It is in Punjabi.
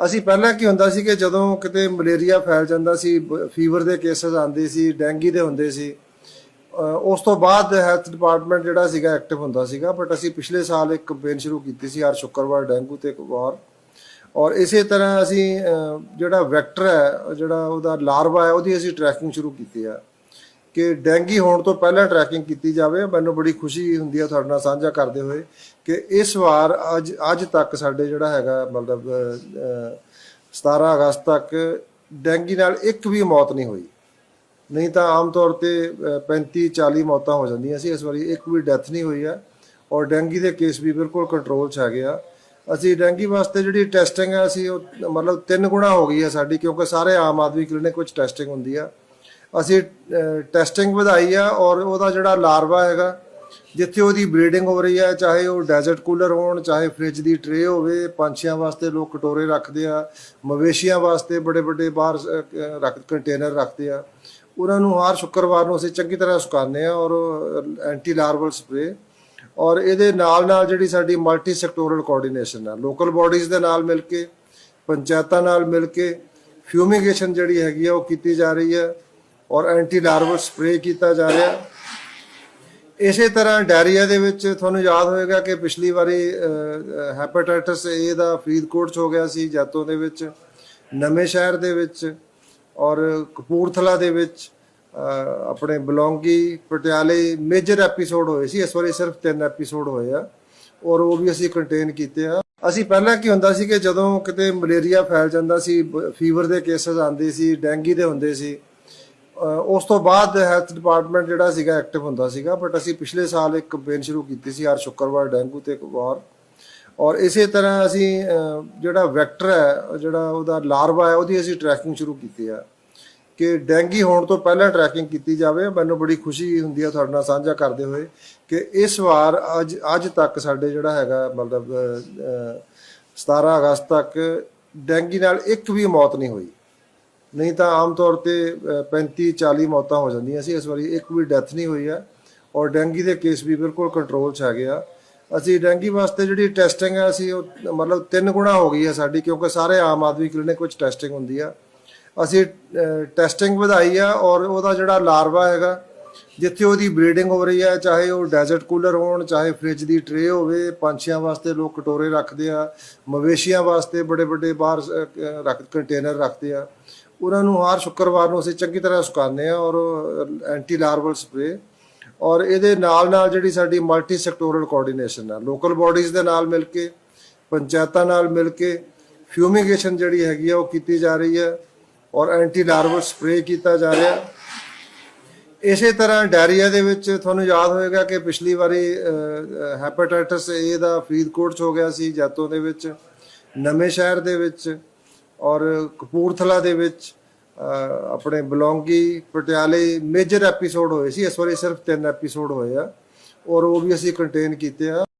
ਅਸੀਂ ਪਹਿਲਾਂ ਕੀ ਹੁੰਦਾ ਸੀ ਕਿ ਜਦੋਂ ਕਿਤੇ ਮਲੇਰੀਆ ਫੈਲ ਜਾਂਦਾ ਸੀ, ਫੀਵਰ ਦੇ ਕੇਸਸ ਆਉਂਦੇ ਸੀ, ਡੈਂਗੀ ਦੇ ਹੁੰਦੇ ਸੀ ਉਸ ਤੋਂ ਬਾਅਦ ਹੈਲਥ ਡਿਪਾਰਟਮੈਂਟ ਜਿਹੜਾ ਸੀਗਾ ਐਕਟਿਵ ਹੁੰਦਾ ਸੀਗਾ, ਬਟ ਅਸੀਂ ਪਿਛਲੇ ਸਾਲ ਇੱਕ ਕੈਂਪੇਨ ਸ਼ੁਰੂ ਕੀਤੀ ਸੀ, ਹਰ ਸ਼ੁੱਕਰਵਾਰ ਡੈਂਗੂ ਤੇ ਇੱਕ ਵਾਰ। ਔਰ ਇਸੇ ਤਰ੍ਹਾਂ ਅਸੀਂ ਜਿਹੜਾ ਵੈਕਟਰ ਹੈ, ਜਿਹੜਾ ਉਹਦਾ ਲਾਰਵਾ ਹੈ, ਉਹਦੀ ਅਸੀਂ ਟਰੈਕਿੰਗ ਸ਼ੁਰੂ ਕੀਤੀ ਆ। ਕਿ ਡੈਂਗੀ ਹੋਣ ਤੋਂ ਪਹਿਲਾਂ ਟਰੈਕਿੰਗ ਕੀਤੀ ਜਾਵੇ ਮੈਨੂੰ ਬੜੀ ਖੁਸ਼ੀ ਹੁੰਦੀ ਹੈ ਤੁਹਾਡੇ ਨਾਲ ਸਾਂਝਾ ਕਰਦੇ ਹੋਏ ਕਿ ਇਸ ਵਾਰ ਅੱਜ ਅੱਜ ਤੱਕ ਸਾਡੇ ਜਿਹੜਾ ਹੈਗਾ ਮਤਲਬ ਅ, 17 ਅਗਸਤ ਤੱਕ ਡੈਂਗੀ ਨਾਲ ਇੱਕ ਵੀ ਮੌਤ ਨਹੀਂ ਹੋਈ। ਨਹੀਂ ਤਾਂ ਆਮ ਤੌਰ ਤੇ ਅ, 35 40 ਮੌਤਾਂ ਹੋ ਜਾਂਦੀਆਂ ਸੀ ਇਸ ਵਾਰੀ ਇੱਕ ਵੀ ਡੈਥ ਨਹੀਂ ਹੋਈ ਹੈ ਔਰ ਡੈਂਗੀ ਦੇ ਕੇਸ ਵੀ ਬਿਲਕੁਲ ਕੰਟਰੋਲ 'ਚ ਹੈਗੇ ਆ। ਅਸੀਂ ਡੈਂਗੀ ਵਾਸਤੇ ਜਿਹੜੀ ਟੈਸਟਿੰਗ ਹੈ ਅਸੀਂ ਉਹ ਮਤਲਬ ਤਿੰਨ ਗੁਣਾ ਹੋ ਗਈ ਹੈ ਸਾਡੀ ਕਿਉਂਕਿ ਸਾਰੇ ਆਮ ਆਦਮੀ ਕਲੀਨਿਕ ਵਿੱਚ ਟੈਸਟਿੰਗ ਹੁੰਦੀ ਆ। ਅਸੀਂ ਟੈਸਟਿੰਗ ਵਧਾਈ ਆ ਔਰ ਉਹਦਾ ਜਿਹੜਾ ਲਾਰਵਾ ਹੈਗਾ, ਜਿੱਥੇ ਉਹਦੀ ਬਰੀਡਿੰਗ ਹੋ ਰਹੀ ਹੈ ਚਾਹੇ ਉਹ ਡੈਜ਼ਰਟ ਕੂਲਰ ਹੋਣ, ਚਾਹੇ ਫ੍ਰਿਜ ਦੀ ਟਰੇ ਹੋਵੇ, ਪੰਛੀਆਂ ਵਾਸਤੇ ਲੋਕ ਕਟੋਰੇ ਰੱਖਦੇ ਆ, ਮਵੇਸ਼ੀਆਂ ਵਾਸਤੇ ਬੜੇ ਵੱਡੇ ਬਾਹਰ ਰੱਖ ਕੰਟੇਨਰ ਰੱਖਦੇ ਆ। ਉਹਨਾਂ ਨੂੰ ਹਰ ਸ਼ੁੱਕਰਵਾਰ ਨੂੰ ਅਸੀਂ ਚੰਗੀ ਤਰ੍ਹਾਂ ਸੁਕਾਉਂਦੇ ਆ ਔਰ ਐਂਟੀ ਲਾਰਵਲ ਸਪਰੇ ਔਰ ਇਹਦੇ ਨਾਲ ਨਾਲ ਜਿਹੜੀ ਸਾਡੀ ਮਲਟੀ ਸੈਕਟੋਰਲ ਕੋਆਰਡੀਨੇਸ਼ਨ ਆ ਲੋਕਲ ਬਾਡੀਜ਼ ਦੇ ਨਾਲ ਮਿਲ ਕੇ, ਪੰਚਾਇਤਾਂ ਨਾਲ ਮਿਲ ਕੇ ਫਿਊਮੀਗੇਸ਼ਨ ਜਿਹੜੀ ਹੈਗੀ ਆ, ਉਹ ਕੀਤੀ ਜਾ ਰਹੀ ਹੈ ਔਰ ਐਂਟੀ ਲਾਰਵਲ ਸਪਰੇ ਕੀਤਾ ਜਾ ਰਿਹਾ। ਇਸੇ ਤਰ੍ਹਾਂ ਡਾਇਰੀਆ ਦੇ ਵਿੱਚ ਤੁਹਾਨੂੰ ਯਾਦ ਹੋਵੇਗਾ ਕਿ ਪਿਛਲੀ ਵਾਰੀ ਹੈਪੇਟਾਈਟਸ ਏ ਦਾ ਫਰੀਦਕੋਟ ਚ ਹੋ ਗਿਆ ਸੀ, ਜੈਤੋ ਦੇ ਵਿੱਚ, ਨਵੇਂ ਸ਼ਹਿਰ ਦੇ ਵਿੱਚ ਔਰ ਕਪੂਰਥਲਾ ਦੇ ਵਿੱਚ ਆਪਣੇ ਬਲੌਂਗੀ ਪਟਿਆਲੇ ਮੇਜਰ ਐਪੀਸੋਡ ਹੋਏ ਸੀ। ਇਸ ਵਾਰੀ ਸਿਰਫ ਤਿੰਨ ਐਪੀਸੋਡ ਹੋਏ ਆ ਔਰ ਉਹ ਵੀ ਅਸੀਂ ਕੰਟੇਨ ਕੀਤੇ ਆ। ਅਸੀਂ ਪਹਿਲਾਂ ਕੀ ਹੁੰਦਾ ਸੀ ਕਿ ਜਦੋਂ ਕਿਤੇ ਮਲੇਰੀਆ ਫੈਲ ਜਾਂਦਾ ਸੀ ਫੀਵਰ ਦੇ ਕੇਸਸ ਆਉਂਦੇ ਸੀ ਡੈਂਗੀ ਦੇ ਹੁੰਦੇ ਸੀ ਉਸ ਤੋਂ ਬਾਅਦ ਹੈਲਥ ਡਿਪਾਰਟਮੈਂਟ ਜਿਹੜਾ ਸੀਗਾ ਐਕਟਿਵ ਹੁੰਦਾ ਸੀਗਾ ਬਟ ਅਸੀਂ ਪਿਛਲੇ ਸਾਲ ਇੱਕ ਕੈਂਪੇਨ ਸ਼ੁਰੂ ਕੀਤੀ ਸੀ ਹਰ ਸ਼ੁੱਕਰਵਾਰ ਡੈਂਗੂ ਤੇ ਇੱਕ ਵਾਰ। ਔਰ ਇਸੇ ਤਰ੍ਹਾਂ ਅਸੀਂ ਜਿਹੜਾ ਵੈਕਟਰ ਹੈ ਜਿਹੜਾ ਉਹਦਾ ਲਾਰਵਾ ਹੈ ਉਹਦੀ ਅਸੀਂ ਟਰੈਕਿੰਗ ਸ਼ੁਰੂ ਕੀਤੀ ਆ। ਕਿ ਡੈਂਗੀ ਹੋਣ ਤੋਂ ਪਹਿਲਾਂ ਟਰੈਕਿੰਗ ਕੀਤੀ ਜਾਵੇ ਮੈਨੂੰ ਬੜੀ ਖੁਸ਼ੀ ਹੁੰਦੀ ਆ ਤੁਹਾਡੇ ਨਾਲ ਸਾਂਝਾ ਕਰਦੇ ਹੋਏ ਕਿ ਇਸ ਵਾਰ ਅੱਜ ਅੱਜ ਤੱਕ ਸਾਡੇ ਜਿਹੜਾ ਹੈਗਾ ਮਤਲਬ ਅ, 17 ਅਗਸਤ ਤੱਕ ਡੈਂਗੀ ਨਾਲ ਇੱਕ ਵੀ ਮੌਤ ਨਹੀਂ ਹੋਈ। ਨਹੀਂ ਤਾਂ ਆਮ ਤੌਰ ਤੇ ਅ, 35 40 ਮੌਤਾਂ ਹੋ ਜਾਂਦੀਆਂ ਸੀ ਇਸ ਵਾਰੀ। ਇੱਕ ਵੀ ਡੈਥ ਨਹੀਂ ਹੋਈ ਆ ਔਰ ਡੈਂਗੀ ਦੇ ਕੇਸ ਵੀ ਬਿਲਕੁਲ ਕੰਟਰੋਲ 'ਚ ਹੈਗੇ ਆ। ਅਸੀਂ ਡੈਂਗੀ ਵਾਸਤੇ ਜਿਹੜੀ ਟੈਸਟਿੰਗ ਆ ਅਸੀਂ ਉਹ ਮਤਲਬ ਤਿੰਨ ਗੁਣਾ ਹੋ ਗਈ ਹੈ ਸਾਡੀ ਕਿਉਂਕਿ ਸਾਰੇ ਆਮ ਆਦਮੀ ਕਲੀਨਿਕ ਵਿੱਚ ਟੈਸਟਿੰਗ ਹੁੰਦੀ ਆ। ਅਸੀਂ ਟੈਸਟਿੰਗ ਵਧਾਈ ਆ ਔਰ ਉਹਦਾ ਜਿਹੜਾ ਲਾਰਵਾ ਹੈਗਾ ਜਿੱਥੇ ਉਹਦੀ ਬਰੀਡਿੰਗ ਹੋ ਰਹੀ ਹੈ ਚਾਹੇ ਉਹ ਡੈਜ਼ਰਟ ਕੂਲਰ ਹੋਣ ਚਾਹੇ ਫ੍ਰਿਜ ਦੀ ਟਰੇ ਹੋਵੇ ਪੰਛੀਆਂ ਵਾਸਤੇ ਲੋਕ ਕਟੋਰੇ ਰੱਖਦੇ ਆ ਮਵੇਸ਼ੀਆਂ ਵਾਸਤੇ ਬੜੇ ਵੱਡੇ ਬਾਹਰ ਰੱਖ ਕੰਟੇਨਰ ਰੱਖਦੇ ਆ। ਉਹਨਾਂ ਨੂੰ ਹਰ ਸ਼ੁੱਕਰਵਾਰ ਨੂੰ ਅਸੀਂ ਚੰਗੀ ਤਰ੍ਹਾਂ ਸੁਕਾਉਂਦੇ ਆ ਔਰ ਐਂਟੀ ਲਾਰਵਲ ਸਪਰੇ ਔਰ ਇਹਦੇ ਨਾਲ ਨਾਲ ਜਿਹੜੀ ਸਾਡੀ ਮਲਟੀ ਸੈਕਟੋਰਲ ਕੋਆਰਡੀਨੇਸ਼ਨ ਆ ਲੋਕਲ ਬਾਡੀਜ਼ ਦੇ ਨਾਲ ਮਿਲ ਕੇ, ਪੰਚਾਇਤਾਂ ਨਾਲ ਮਿਲ ਕੇ ਫਿਊਮੀਗੇਸ਼ਨ ਜਿਹੜੀ ਹੈਗੀ ਆ ਉਹ ਕੀਤੀ ਜਾ ਰਹੀ ਹੈ ਔਰ ਐਂਟੀ ਲਾਰਵਲ ਸਪਰੇ ਕੀਤਾ ਜਾ ਰਿਹਾ। ਇਸੇ ਤਰ੍ਹਾਂ ਡਾਇਰੀਆ ਦੇ ਵਿੱਚ ਤੁਹਾਨੂੰ ਯਾਦ ਹੋਵੇਗਾ ਕਿ ਪਿਛਲੀ ਵਾਰੀ ਹੈਪੇਟਾਈਟਸ ਏ ਦਾ ਫਰੀਦਕੋਟ ਚ ਹੋ ਗਿਆ ਸੀ, ਜੈਤੋ ਦੇ ਵਿੱਚ, ਨਵੇਂ ਸ਼ਹਿਰ ਦੇ ਵਿੱਚ। ਔਰ ਕਪੂਰਥਲਾ ਦੇ ਵਿੱਚ ਆਪਣੇ ਬਲੌਂਗੀ ਪਟਿਆਲੇ ਮੇਜਰ ਐਪੀਸੋਡ ਹੋਏ ਸੀ। ਇਸ ਵਾਰੀ ਸਿਰਫ ਤਿੰਨ ਐਪੀਸੋਡ ਹੋਏ ਆ। ਔਰ ਉਹ ਵੀ ਅਸੀਂ ਕੰਟੇਨ ਕੀਤੇ ਆ।